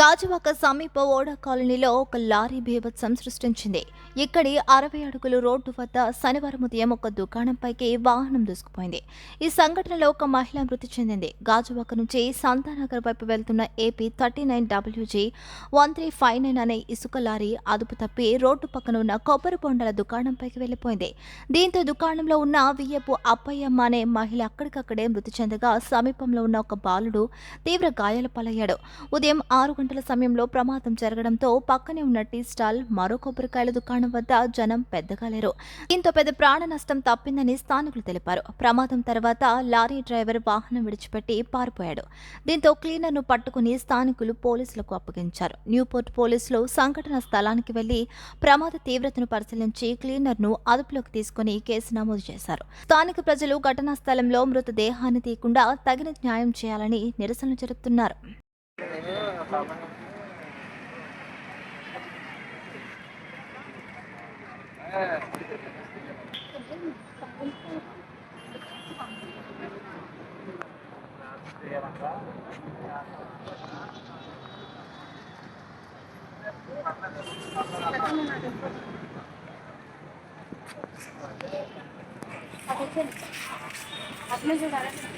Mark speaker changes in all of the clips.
Speaker 1: గాజువాక సమీప ఓడా కాలనీలో ఒక లారీ బీభత్సం సృష్టించింది. ఇక్కడి అరవై అడుగుల రోడ్డు వద్ద శనివారం ఉదయం ఒక దుకాణంపైకి వాహనం దూసుకుపోయింది. ఈ సంఘటనలో ఒక మహిళ మృతి చెందింది. గాజువాక నుంచి సంతానగర్ వైపు వెళ్తున్న AP thirty nine W G one three five nine అనే ఇసుక లారీ అదుపు తప్పి రోడ్డు పక్కన ఉన్న కొబ్బరి బొండల దుకాణంపైకి వెళ్ళిపోయింది దీంతో దుకాణంలో ఉన్న వియ్యపు అప్పయ్యమ్మ అనే మహిళ అక్కడికక్కడే మృతి చెందగా సమీపంలో ఉన్న ఒక బాలుడు తీవ్ర గాయాల పాలయ్యాడు. ఉదయం ఆరు గంటల సమయంలో ప్రమాదం జరగడంతో పక్కనే ఉన్న టీ స్టాల్ మరో కొబ్బరికాయల దుకాణం వద్ద జనం పెద్దగా లేరు. దీంతో పెద్ద ప్రాణ నష్టం తప్పిందని స్థానికులు తెలిపారు. ప్రమాదం తర్వాత లారీ డ్రైవర్ వాహనం విడిచిపెట్టి పారిపోయాడు. దీంతో క్లీనర్ను పట్టుకుని స్థానికులు పోలీసులకు అప్పగించారు. న్యూపోర్ట్ పోలీసులు సంఘటన స్థలానికి వెళ్ళి ప్రమాద తీవ్రతను పరిశీలించి క్లీనర్ను అదుపులోకి తీసుకుని కేసు నమోదు చేశారు. స్థానిక ప్రజలు ఘటనా స్థలంలో మృతదేహాన్ని తీయకుండా తగిన న్యాయం చేయాలని నిరసనలు జరుపుతున్నారు.
Speaker 2: আপনি যে দাঁড়াচ্ছেন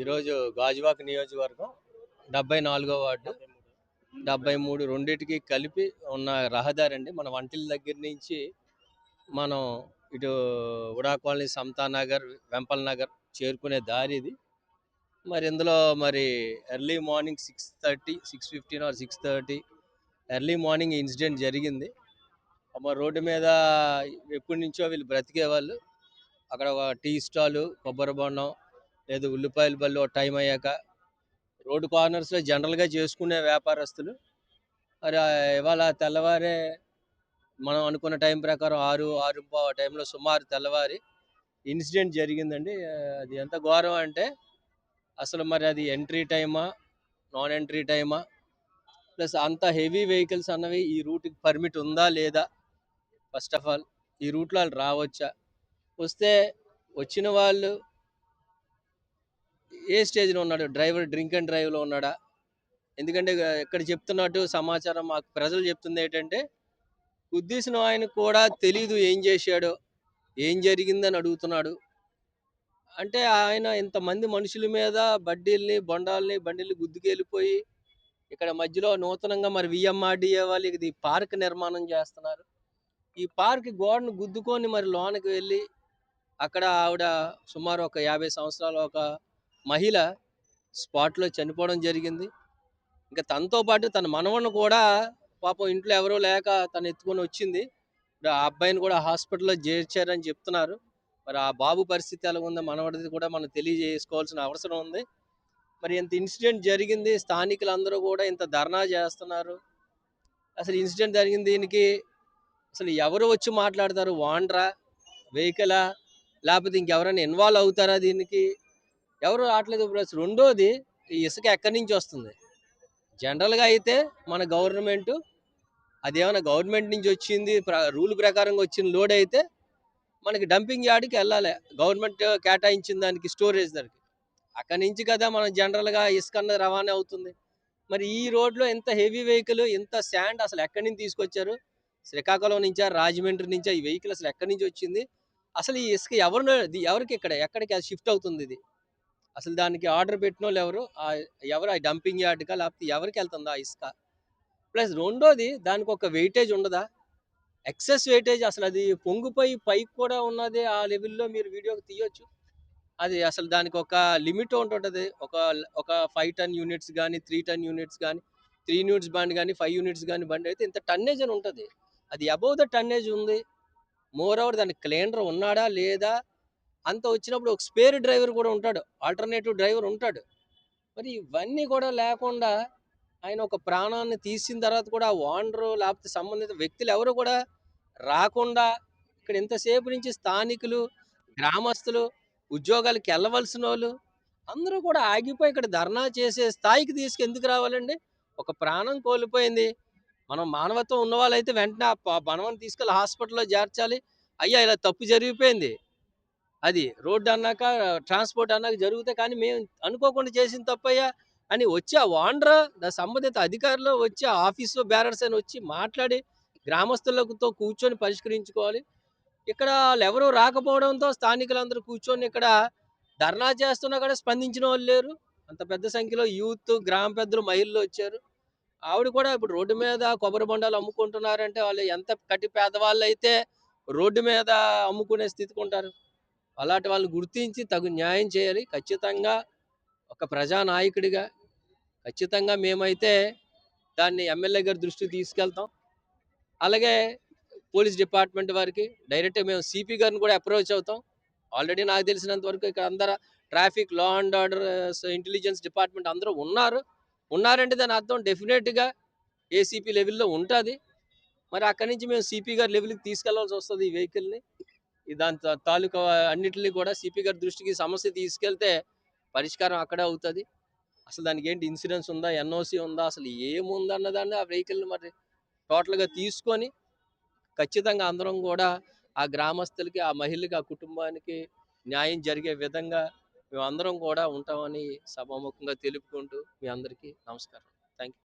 Speaker 2: ఈరోజు గాజువాక నియోజకవర్గం డెబ్బై నాలుగో వార్డు డెబ్బై మూడు రెండింటికి కలిపి ఉన్న రహదారి అండి. మన వంటిల దగ్గర నుంచి మనం ఇటు ఉడా కాలనీ సమతా నగర్ వెంపల్ నగర్ చేరుకునే దారి ఇది. మరి ఇందులో మరి early morning six thirty six fifteen or six thirty early morning incident జరిగింది. మరి రోడ్డు మీద ఎప్పటి నుంచో వీళ్ళు బ్రతికే వాళ్ళు అక్కడ ఒక టీ స్టాలు కొబ్బరి బొండం లేదు ఉల్లిపాయల బళ్ళు టైం అయ్యాక రోడ్డు కార్నర్స్లో జనరల్గా చేసుకునే వ్యాపారస్తులు. మరి ఇవాళ తెల్లవారే మనం అనుకున్న టైం ప్రకారం ఆరు ఆరు ఆ టైంలో సుమారు తెల్లవారి ఇన్సిడెంట్ జరిగిందండి. అది ఎంత ఘోరం అంటే అసలు మరి అది ఎంట్రీ టైమా నాన్ ఎంట్రీ టైమా ప్లస్ అంత హెవీ వెహికల్స్ అన్నవి ఈ రూట్కి పర్మిట్ ఉందా లేదా? ఫస్ట్ ఆఫ్ ఆల్ ఈ రూట్లో వాళ్ళు రావచ్చా? వస్తే వచ్చిన వాళ్ళు ఏ స్టేజ్లో ఉన్నాడు? డ్రైవర్ డ్రింక్ అండ్ డ్రైవ్లో ఉన్నాడా? ఎందుకంటే ఇక్కడ చెప్తున్నట్టు సమాచారం మాకు ప్రజలు చెప్తుంది ఏంటంటే ఉద్దేశం ఆయన కూడా తెలీదు ఏం చేశాడో ఏం జరిగిందని అడుగుతున్నాడు. అంటే ఆయన ఇంతమంది మనుషుల మీద బడ్డీల్ని బొండాల్ని బండిల్ని గుద్దుకెళ్ళిపోయి ఇక్కడ మధ్యలో నూతనంగా మరి విఎంఆర్డీఏ వాళ్ళు ఇది పార్క్ నిర్మాణం చేస్తున్నారు. ఈ పార్క్ గోడను గుద్దుకొని మరి లోనకి వెళ్ళి అక్కడ ఆవిడ సుమారు ఒక యాభై సంవత్సరాలు ఒక మహిళ స్పాట్లో చనిపోవడం జరిగింది. ఇంకా తనతో పాటు తన మనవను కూడా పాపం ఇంట్లో ఎవరో లేక తను ఎత్తుకొని వచ్చింది. ఇప్పుడు ఆ అబ్బాయిని కూడా హాస్పిటల్లో చేర్చారని చెప్తున్నారు. మరి ఆ బాబు పరిస్థితి ఎలా ఉందో మనవడిది కూడా మనం తెలియజేసుకోవాల్సిన అవసరం ఉంది. మరి ఇంత ఇన్సిడెంట్ జరిగింది స్థానికులందరూ కూడా ఇంత ధర్నా చేస్తున్నారు. అసలు ఇన్సిడెంట్ జరిగింది దీనికి అసలు ఎవరు వచ్చి మాట్లాడతారు? వాండ్రా? వెహికలా? లేకపోతే ఇంకెవరైనా ఇన్వాల్వ్ అవుతారా దీనికి? ఎవరు రావట్లేదు ప్లస్ రెండోది ఈ ఇసుక ఎక్కడి నుంచి వస్తుంది? జనరల్గా అయితే మన గవర్నమెంట్ అదేమైనా గవర్నమెంట్ నుంచి వచ్చింది రూల్ ప్రకారంగా వచ్చిన లోడ్ అయితే మనకి డంపింగ్ యార్డ్కి వెళ్ళాలి. గవర్నమెంట్ కేటాయించిన దానికి స్టోరేజ్ దానికి అక్కడి నుంచి కదా మనం జనరల్గా ఇసుక అన్నది రవాణా అవుతుంది. మరి ఈ రోడ్లో ఇంత హెవీ వెహికల్ ఇంత శాండ్ అసలు ఎక్కడి నుంచి తీసుకొచ్చారు? శ్రీకాకుళం నుంచా రాజమండ్రి నుంచా ఈ వెహికల్ అసలు ఎక్కడి నుంచి వచ్చింది? అసలు ఈ ఇసుక ఎవరు ఎవరికి ఇక్కడ ఎక్కడికి షిఫ్ట్ అవుతుంది ఇది? అసలు దానికి ఆర్డర్ పెట్టిన వాళ్ళు ఎవరు ఎవరు? ఆ డంపింగ్ యార్డ్గా లేకపోతే ఎవరికి వెళ్తుందా ఆ ఇసుక? ప్లస్ రెండోది దానికి ఒక వెయిటేజ్ ఉండదా? ఎక్సెస్ వెయిటేజ్ అసలు అది పొంగిపోయి పైకి కూడా ఉన్నది ఆ లెవెల్లో మీరు వీడియోకి తీయొచ్చు. అది అసలు దానికి ఒక లిమిట్ ఉంటుంటుంది ఒక ఒక ఫైవ్ టన్ యూనిట్స్ కానీ త్రీ టన్ యూనిట్స్ కానీ త్రీ యూనిట్స్ బండి కానీ ఫైవ్ యూనిట్స్ కానీ బండి అయితే ఇంత టన్నేజ్ అని ఉంటుంది. అది అబౌవ్ ద టన్నేజ్ ఉంది. మోర్ ఓవర్ దానికి క్లీనర్ ఉన్నాడా లేదా? అంత వచ్చినప్పుడు ఒక స్పేర్ డ్రైవర్ కూడా ఉంటాడు ఆల్టర్నేటివ్ డ్రైవర్ ఉంటాడు. మరి ఇవన్నీ కూడా లేకుండా ఆయన ఒక ప్రాణాన్ని తీసిన తర్వాత కూడా ఓనరు లేకపోతే సంబంధిత వ్యక్తులు ఎవరు కూడా రాకుండా ఇక్కడ ఇంతసేపు నుంచి స్థానికులు గ్రామస్తులు ఉద్యోగాలకు వెళ్ళవలసిన వాళ్ళు అందరూ కూడా ఆగిపోయి ఇక్కడ ధర్నా చేసే స్థాయికి తీసుకు ఎందుకు రావాలండి? ఒక ప్రాణం కోల్పోయింది. మనం మానవత్వం ఉన్న వాళ్ళైతే వెంటనే ఆ ప- తీసుకెళ్ళి హాస్పిటల్లో చేర్చాలి. అయ్యా ఇలా తప్పు జరిగిపోయింది. అది రోడ్డు అన్నాక ట్రాన్స్పోర్ట్ అన్నాక జరుగుతాయి కానీ మేము అనుకోకుండా చేసిన తప్పయ్యా అని వచ్చి ఆ ఓనర్ సంబంధిత అధికారులు వచ్చి ఆ ఆఫీస్లో బ్యారర్స్ అని వచ్చి మాట్లాడి గ్రామస్తులతో కూర్చొని పరిష్కరించుకోవాలి. ఇక్కడ వాళ్ళు ఎవరు రాకపోవడంతో స్థానికులందరూ కూర్చొని ఇక్కడ ధర్నా చేస్తున్నా కూడా స్పందించిన వాళ్ళు లేరు. అంత పెద్ద సంఖ్యలో యూత్ గ్రామ పెద్దలు మహిళలు వచ్చారు. ఆవిడ కూడా ఇప్పుడు రోడ్డు మీద కొబ్బరి బొండాలు అమ్ముకుంటున్నారంటే వాళ్ళు ఎంత కట్టి పేదవాళ్ళు అయితే రోడ్డు మీద అమ్ముకునే స్థితికి ఉంటారు. అలాంటి వాళ్ళు గుర్తించి తగు న్యాయం చేయాలి. ఖచ్చితంగా ఒక ప్రజానాయకుడిగా ఖచ్చితంగా మేమైతే దాన్ని ఎమ్మెల్యే గారి దృష్టికి తీసుకెళ్తాం. అలాగే పోలీస్ డిపార్ట్మెంట్ వారికి డైరెక్ట్ మేము సిపి గారిని కూడా అప్రోచ్ అవుతాం. ఆల్రెడీ నాకు తెలిసినంత వరకు ఇక్కడ అందరూ traffic law and order intelligence department అందరూ ఉన్నారు. ఉన్నారంటే దాని అర్థం డెఫినెట్గా ఏసీపీ లెవెల్లో ఉంటుంది. మరి అక్కడి నుంచి మేము సిపి గారి లెవెల్కి తీసుకెళ్ళాల్సి వస్తుంది ఈ వెహికల్ని. దాని తాలూకా అన్నింటినీ కూడా సిపి గారి దృష్టికి సమస్య తీసుకెళ్తే పరిష్కారం అక్కడే అవుతుంది. అసలు దానికి ఏంటి ఇన్సూరెన్స్ ఉందా ఎన్ఓసి ఉందా అసలు ఏముందన్న దాన్ని ఆ వెహికల్ని మరి టోటల్గా తీసుకొని ఖచ్చితంగా అందరం కూడా ఆ గ్రామస్తులకి ఆ మహిళకి ఆ కుటుంబానికి న్యాయం జరిగే విధంగా మేము అందరం కూడా ఉంటామని సభాముఖంగా తెలుపుకుంటూ మీ అందరికీ నమస్కారం. Thank you